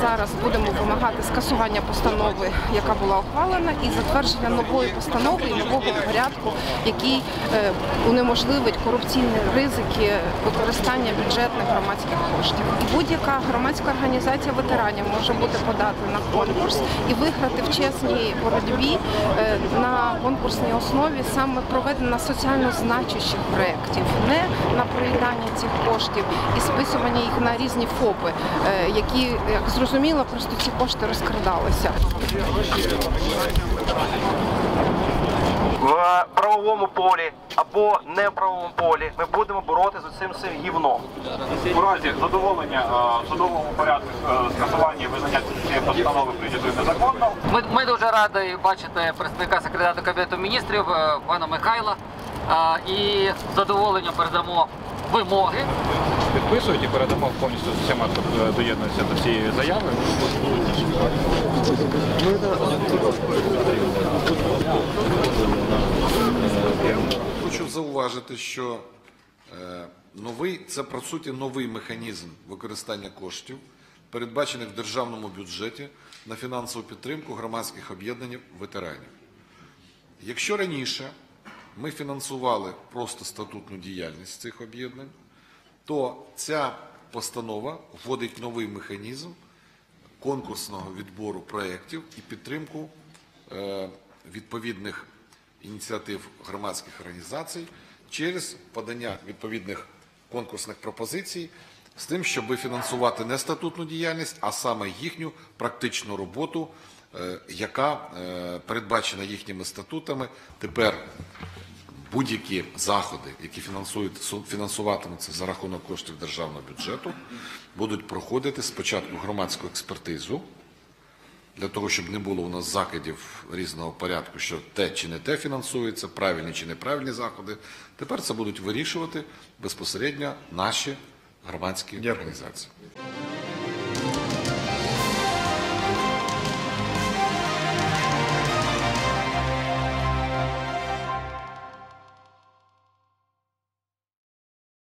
зараз будемо вимагати скасування постанови, яка була ухвалена, і затвердження нової постанови і нового порядку, який е, унеможливить корупційні ризики використання бюджетних громадських коштів. І будь-яка громадська організація ветеранів може бути подати на конкурс і виграти в чесній боротьбі е, на конкурсній основі саме проведення соціально значущих проєктів, на проїдання цих коштів і списування їх на різні ФОПи, е, які, як зрозуміло, просто ці кошти розкрадалися. в правовому полі або не в правовому полі. Ми будемо боротися з цим всім гівном. У разі задоволення е, в судовому порядку е, скасування і визнання цієї постанови прийнятою незаконно, Ми, ми дуже раді бачити представника секретаря Кабінету міністрів е, пана Михайла. І з задоволенням передамо вимоги підписують і передамо повністю всіма, хто е, доєднується до цієї заяви. Хочу зауважити, що е, новий це по суті новий механізм використання коштів, передбачених в державному бюджеті на фінансову підтримку громадських об'єднань ветеранів. Якщо раніше ми фінансували просто статутну діяльність цих об'єднань, то ця постанова вводить новий механізм конкурсного відбору проєктів і підтримку е, відповідних ініціатив громадських організацій через подання відповідних конкурсних пропозицій з тим, щоб фінансувати не статутну діяльність, а саме їхню практичну роботу, е, яка е, передбачена їхніми статутами. Тепер будь-які заходи, які фінансуватимуться за рахунок коштів державного бюджету, будуть проходити спочатку громадську експертизу. Для того, щоб не було у нас закидів різного порядку, що те чи не те фінансується, правильні чи неправильні заходи. Тепер це будуть вирішувати безпосередньо наші громадські організації.